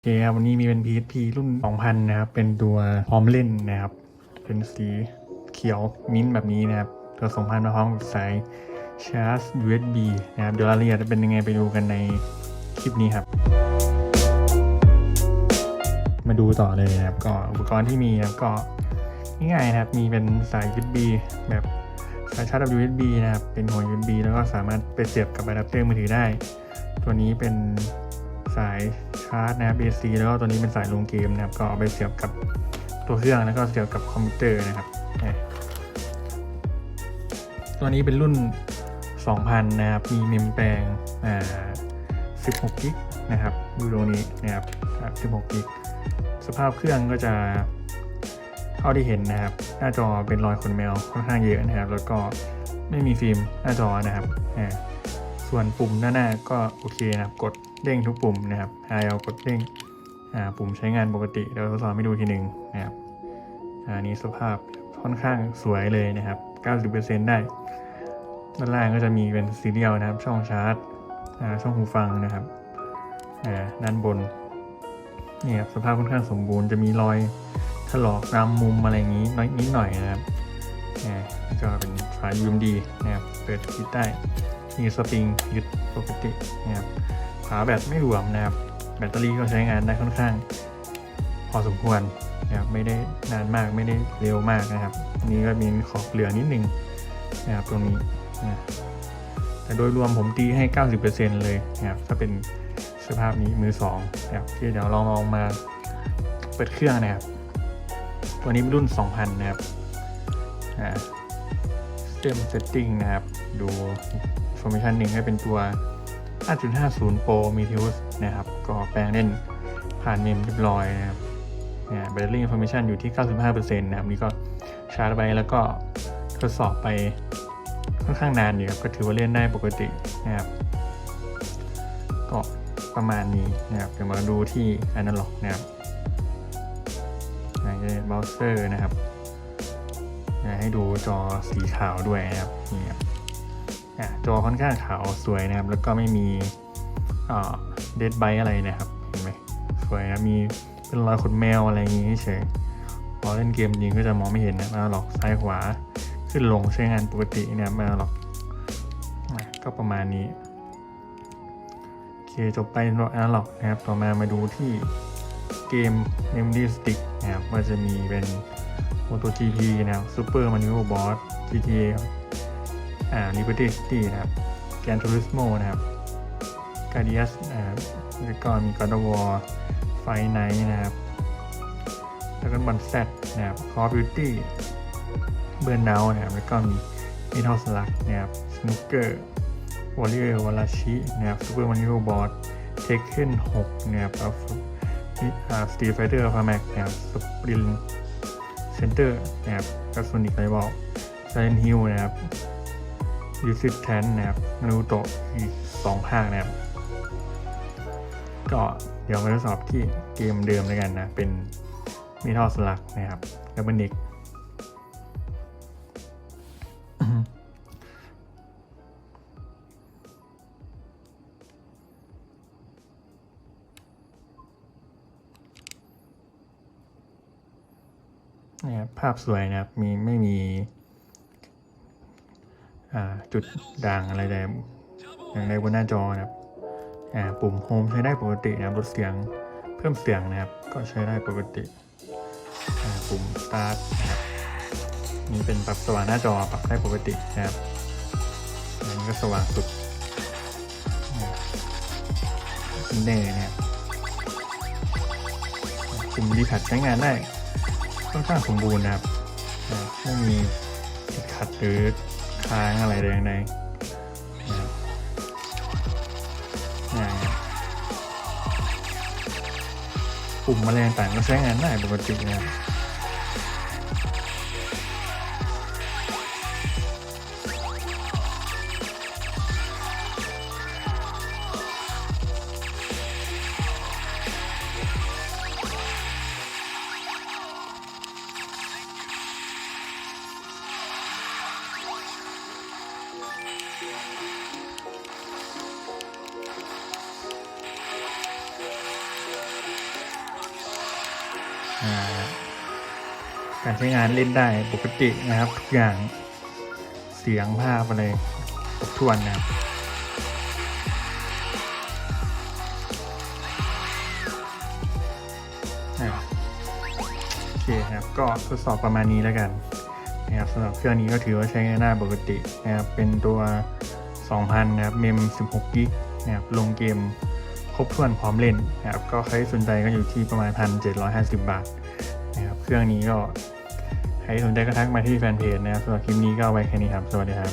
โอเคครับวันนี้มีเป็น PSP รุ่น 2000 นะครับ เป็นตัวพร้อมเล่นนะครับ เป็นสีเขียวมิ้นท์แบบนี้นะครับ ตัว 2000 มาพร้อมกับสายชาร์จ USB นะครับ เดี๋ยวรายละเอียดจะเป็นยังไงไปดูกันในคลิปนี้ครับ มาดูต่อเลยนะครับ ก็อุปกรณ์ที่มีนะครับก็ง่ายๆนะครับ มีเป็นสาย USB แบบสายชาร์จ USB นะครับ เป็นหัว USB แล้วก็สามารถไปเสียบกับอะแดปเตอร์มือถือได้ ตัวนี้เป็น สายชาร์จนะครับ AC แล้วก็ตัวนี้เป็นสายลงเกมนะครับ ก็เอาไปเสียบกับตัวเครื่องแล้วก็เสียบกับคอมพิวเตอร์นะครับอะตัวนี้เป็นรุ่น 2000 นะครับ มีเมมแปลงอ่า16กิกนะครับอยู่ตรงนี้นะครับ16กิกสภาพเครื่องก็จะเท่าที่เห็นนะครับ หน้าจอเป็นรอยขนแมวค่อนข้างเยอะนะครับ แล้วก็ไม่มีฟิล์มหน้าจอนะครับ ส่วนปุ่มด้านหน้าก็โอเคนะครับ กดเด้งทุกปุ่มนะครับหาเอากดเด้งอ่าปุ่มใช้งานปกติเดี๋ยวทดสอบให้ดูทีหนึ่งนะครับอาอันนี้สภาพค่อนข้างสวยเลยนะครับ 90%ได้ ด้านล่างก็จะมีเป็นซีเรียลนะครับ ช่องชาร์จอ่าช่องหูฟังนะครับอ่าด้านบนนี่ครับสภาพค่อนข้างสมบูรณ์จะมีรอยถลอกตามมุมอะไรอย่างนี้น้อยนิดหน่อยนะครับอ่ก็เป็นฝาย UMD นะครับเปิดปิดได้ มีสปริงยึดปกตินะครับฝาแบตไม่รวมนะครับ แบตเตอรี่ก็ใช้งานได้ค่อนข้าง พอสมควรนะครับไม่ได้นานมากไม่ได้เร็วมากนะครับ นี่ก็มีขอบเหลือนิดนึงนะครับตรงนี้นะแต่โดยรวมผมตีให้ 90%เลยนะครับถ้าเป็นสภาพนี้มือ2นะครับที่เดี๋ยวลองลองมาเปิดเครื่องนะครับ ตัวนี้เป็นรุ่น 2000 นะครับอ่า System Setting นะครับ ดู Information หนึ่งให้เป็นตัว 5.50 Pro Meteus นะครับ ก็แปลงเล่นผ่านเมมเรียบร้อยนะครับเนี่ย Battery Information อยู่ที่ 95%นะครับ นี่ก็ชาร์จไปแล้วก็ทดสอบไปค่อนข้างนานอยู่ครับ ก็ถือว่าเล่นได้ปกตินะครับ ก็ประมาณนี้นะครับ เดี๋ยวมาดูที่ Analog นะครับในเบราว์เซอร์นะครับให้ดูจอสีขาวด้วยนะครับนี่ครับ อะจอค่อนข้างขาวสวยนะครับ แล้วก็ไม่มีเดดไบอะไรนะครับ เห็นไหมสวยนะ มีเป็นรอยขนแมวอะไรอย่างงี้เฉยพอเล่นเกมจริงก็จะมองไม่เห็นนะมาหรอกซ้ายขวาขึ้นลงใช้งานปกตินะครับมาหรอกก็ประมาณนี้โอเคจบไปสำหรับ Analog นะครับ ต่อมามาดูที่เกม Memory Stick นะครับว่าจะมีเป็น MotoGP นะครับ Super Mario Bros GTA อ่า Liberty City นะครับ Gran Turismo นะครับ Guardians นะครับแล้วก็มี God of War Fight Night นะครับแล้วก็บอลแซดนะครับ Call of Duty Burnout นะครับ แล้วก็มี Metal Slug นะครับ Snooker Warrior Walashi นะครับ Super Mario Bros Tekken 6นะครับแล้วอ่า Street Fighter Alpha Max นะครับ Sprint เซนเตอร์นะครับกับโซนิกไ i บอลไซเลนฮิลนะครับ ยูซิ t แทนนะครับมานูโตะอีกสองภาคนะครับ ก็เดี๋ยวมาทดสอบที่เกมเดิมแล้วกันนะ เป็นมีทอสลักนะครับแล้วบันนิกนะครับภาพสวยนะครับ มีไม่มี จุดด่างอะไรใดอย่างใดบนหน้าจอนะครับปุ่มโฮมใช้ได้ปกตินะครับลดเสียงเพิ่มเสียงนะครับ ก็ใช้ได้ปกติปุ่ม start นะครับนี่เป็นปรับสว่างหน้าจอปรับได้ปกตินะครับอันนี้ก็สว่างสุดเน่เนี่ยปุ่มรีแพดใช้งานได้ค่อนข้างสมบูรณ์นะครับไม่มีติดขัดหรือ ค้างอะไรแดๆนะครับอ่าปุ่มแมลงต่างก็ใช้งานได้ปกตินะ การใช้งานเล่นได้ปกตินะครับทุกอย่างเสียงภาพอะไรครบถ้วนนะครับโอเคครับ ก็ทดสอบประมาณนี้แล้วกัน นะครับสำหรับเครื่องนี้ก็ถือว่าใช้งานได้ปกตินะครับเป็นตัว 2,000 นะครับเมม 16กิกนะครับลงเกมครบถ้วนพร้อมเล่นนะครับก็ใครสนใจก็อยู่ที่ประมาณ 1,750 บาทนะครับเครื่องนี้ก็ใครสนใจก็ทักมาที่แฟนเพจนะครับสำหรับคลิปนี้ก็ไว้แค่นี้ครับ สวัสดีครับ